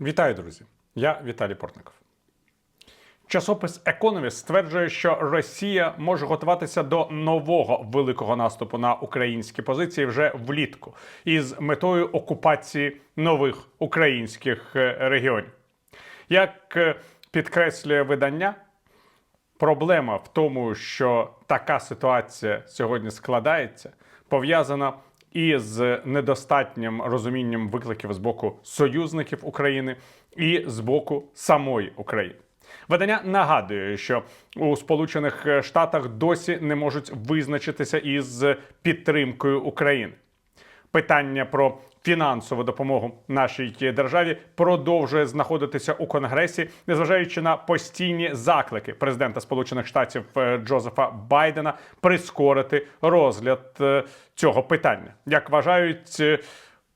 Вітаю, друзі! Я Віталій Портников. Часопис Економіст стверджує, що Росія може готуватися до нового великого наступу на українські позиції вже влітку із метою окупації нових українських е, регіонів. Як е, підкреслює видання, проблема в тому, що така ситуація сьогодні складається, пов'язана із недостатнім розумінням викликів з боку союзників України і з боку самої України. Видання нагадує, що у Сполучених Штатах досі не можуть визначитися із підтримкою України. Питання про фінансову допомогу нашій державі продовжує знаходитися у Конгресі, незважаючи на постійні заклики президента Сполучених Штатів е, Джозефа Байдена прискорити розгляд е, цього питання. Як вважають, е,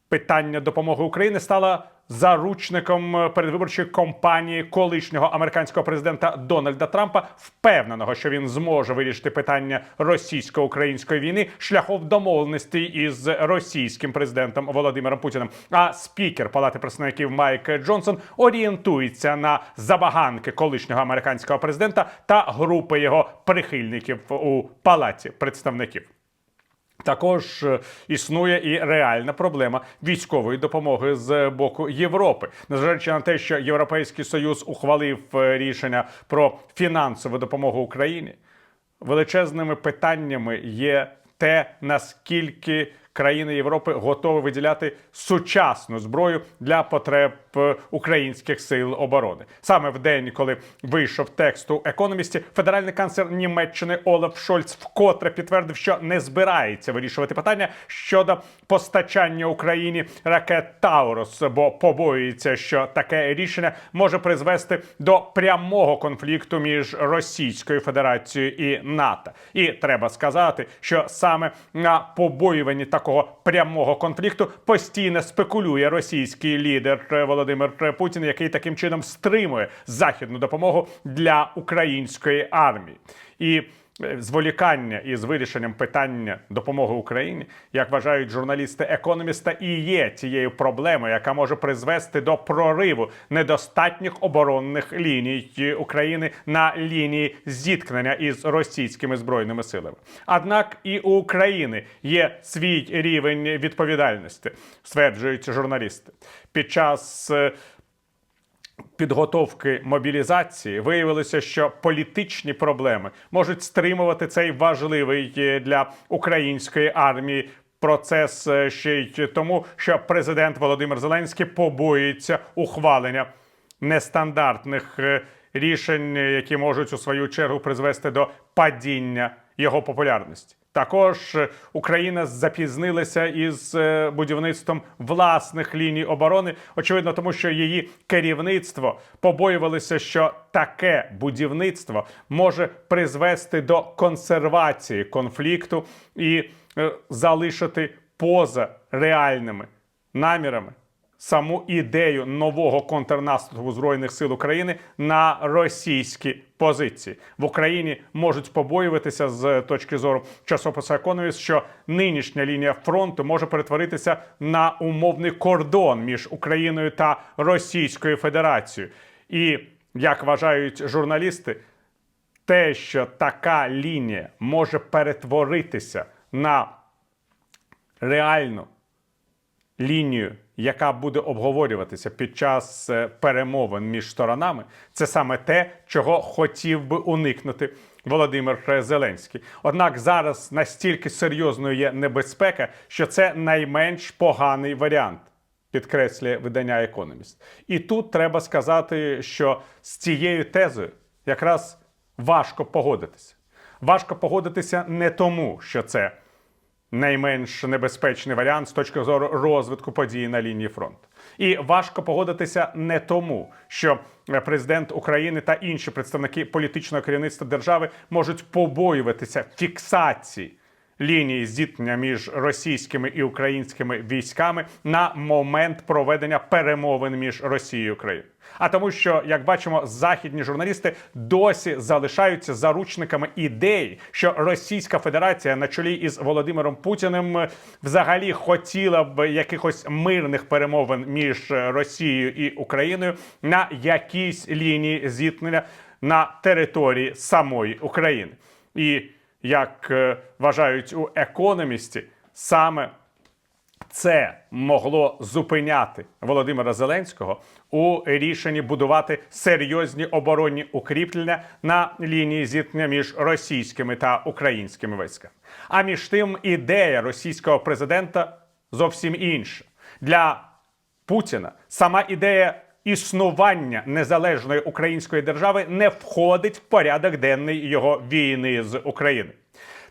питання допомоги України стало заручником е, передвиборчої кампанії колишнього американського президента Дональда Трампа, впевненого, що він зможе вирішити питання російсько-української війни шляхом домовленості із російським президентом Володимиром Путіним. А спікер Палати представників Майк Джонсон орієнтується на забаганки колишнього американського президента та групи його прихильників у Палаті представників. Також е, існує і реальна проблема військової допомоги з боку Європи, незважаючи на те, що Європейський Союз ухвалив е, рішення про фінансову допомогу Україні. Величезними питаннями є те, наскільки країни Європи готові виділяти сучасну зброю для потреб українських сил оборони. Саме в день, коли вийшов текст у економісті, федеральний канцлер Німеччини Олаф Шольц вкотре підтвердив, що не збирається вирішувати питання щодо постачання Україні ракет Таурус, бо побоюється, що таке рішення може призвести до прямого конфлікту між Російською Федерацією і НАТО. І треба сказати, що саме на побоюванні такого прямого конфлікту постійно спекулює російський лідер е, Володимир Путін, який таким чином стримує західну допомогу для української армії. І зволікання із вирішенням питання допомоги Україні, як вважають журналісти економіста, і є тією проблемою, яка може призвести до прориву недостатніх оборонних ліній України на лінії зіткнення із російськими збройними силами. Однак і у України є свій рівень відповідальності, стверджують журналісти. Під час е, підготовки мобілізації виявилося, що політичні проблеми можуть стримувати цей важливий е, для української армії. Процес е, ще й тому, що президент Володимир Зеленський побоюється ухвалення нестандартних е, рішень, які можуть у свою чергу призвести до падіння його популярності. Також е, Україна запізнилася із е, будівництвом власних ліній оборони. Очевидно, тому що її керівництво побоювалося, що таке будівництво може призвести до консервації конфлікту і е, залишити поза реальними намірами саму ідею нового контрнаступу збройних сил України на російські позиції в Україні можуть побоюватися з точки зору часопису «Економіст», що нинішня лінія фронту може перетворитися на умовний кордон між Україною та Російською Федерацією. І як вважають журналісти, те, що така лінія може перетворитися на реальну лінію, яка буде обговорюватися під час е, перемовин між сторонами, це саме те, чого хотів би уникнути Володимир Зеленський. Однак зараз настільки серйозною є небезпека, що це найменш поганий варіант. Підкреслює видання Економіст. І тут треба сказати, що з цією тезою якраз важко погодитися. Важко погодитися не тому, що це найменш небезпечний варіант з точки зору розвитку подій на лінії фронту. І важко погодитися не тому, що президент України та інші представники політичного керівництва держави можуть побоюватися фіксації лінії зіткнення між російськими і українськими військами на момент проведення перемовин між Росією і Україною. А тому, що як бачимо, західні журналісти досі залишаються заручниками ідеї, що Російська Федерація на чолі із Володимиром Путіним взагалі хотіла б якихось мирних перемовин між Росією і Україною на якійсь лінії зіткнення на території самої України. І як е, вважають у економісті, саме це могло зупиняти Володимира Зеленського у рішенні будувати серйозні оборонні укріплення на лінії зіткнення між російськими та українськими військами. А між тим, ідея російського президента зовсім інша для Путіна. Сама ідея існування незалежної української держави не входить в порядок денний його війни з Україною.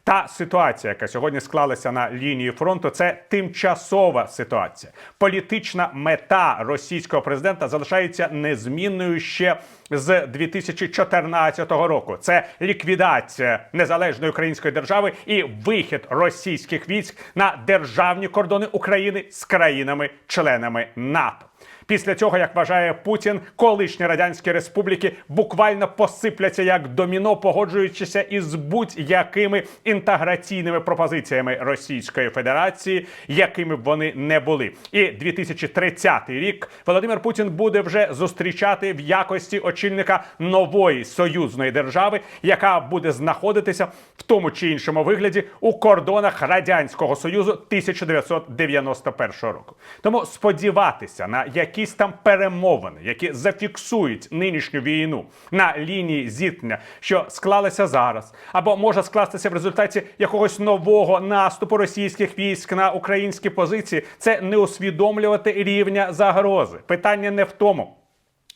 Та ситуація, яка сьогодні склалася на лінії фронту, це тимчасова ситуація. Політична мета російського президента залишається незмінною ще з 2014 року. Це ліквідація незалежної української держави і вихід російських військ на державні кордони України з країнами-членами НАТО. Після цього, як вважає Путін, колишні радянські республіки буквально посипляться як доміно, погоджуючися із будь-якими інтеграційними пропозиціями Російської Федерації, якими б вони не були. І 2030 рік Володимир Путін буде вже зустрічати в якості очільника нової союзної держави, яка буде знаходитися в тому чи іншому вигляді у кордонах радянського союзу 1991 року. Тому сподіватися на якісь там перемовини, які зафіксують нинішню війну на лінії зіткнення, що склалися зараз, або може скластися в результаті якогось нового наступу російських військ на українські позиції, це не усвідомлювати рівня загрози. Питання не в тому.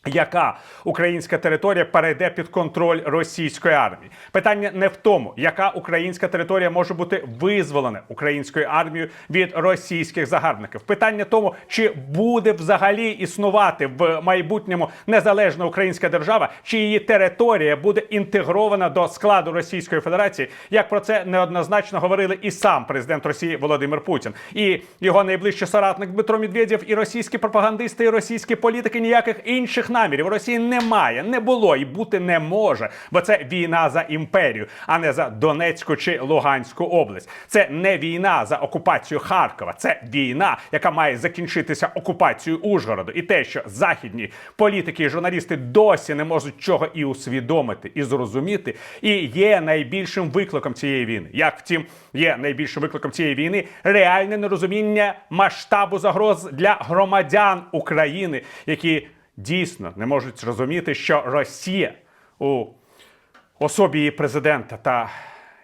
Яка українська територія перейде під контроль російської армії? Питання не в тому, яка українська територія може бути визволена українською армією від російських загарбників. Питання тому, чи буде взагалі існувати в майбутньому незалежна українська держава, чи її територія буде інтегрована до складу Російської Федерації, як про це неоднозначно говорили і сам президент Росії Володимир Путін, і його найближчий соратник Дмитро Медведєв, і російські пропагандисти, і російські політики ніяких інших намірів Росії немає, не було і бути не може, бо це війна за імперію, а не за Донецьку чи Луганську область. Це не війна за окупацію Харкова, це війна, яка має закінчитися окупацією Ужгороду. І те, що західні політики і журналісти досі не можуть чого і усвідомити, і зрозуміти, і є найбільшим викликом цієї війни. Як втім, є найбільшим викликом цієї війни реальне нерозуміння масштабу загроз для громадян України, які дійсно не можуть зрозуміти, що Росія у особі її президента та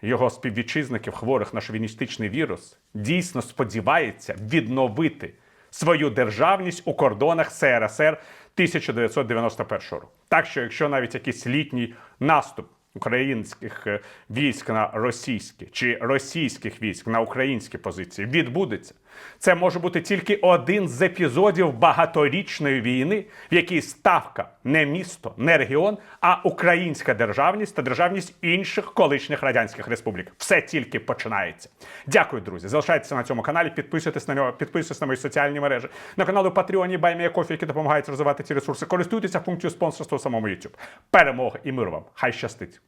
його співвітчизників, хворих на шовіністичний вірус, дійсно сподівається відновити свою державність у кордонах СРСР 1991 року. Так що, якщо навіть якийсь літній наступ українських е, військ на російські чи російських військ на українські позиції відбудеться. Це може бути тільки один з епізодів багаторічної війни, в якій ставка не місто, не регіон, а українська державність та державність інших колишніх радянських республік. Все тільки починається. Дякую, друзі. Залишайтеся на цьому каналі, підписуйтесь на нього, підписуйтесь на мої соціальні мережі, на канали Patreon Баймія Кофі, які допомагають розвивати ці ресурси. Користуйтеся функцією спонсорства у самому YouTube. Перемоги і миру вам! Хай щастить!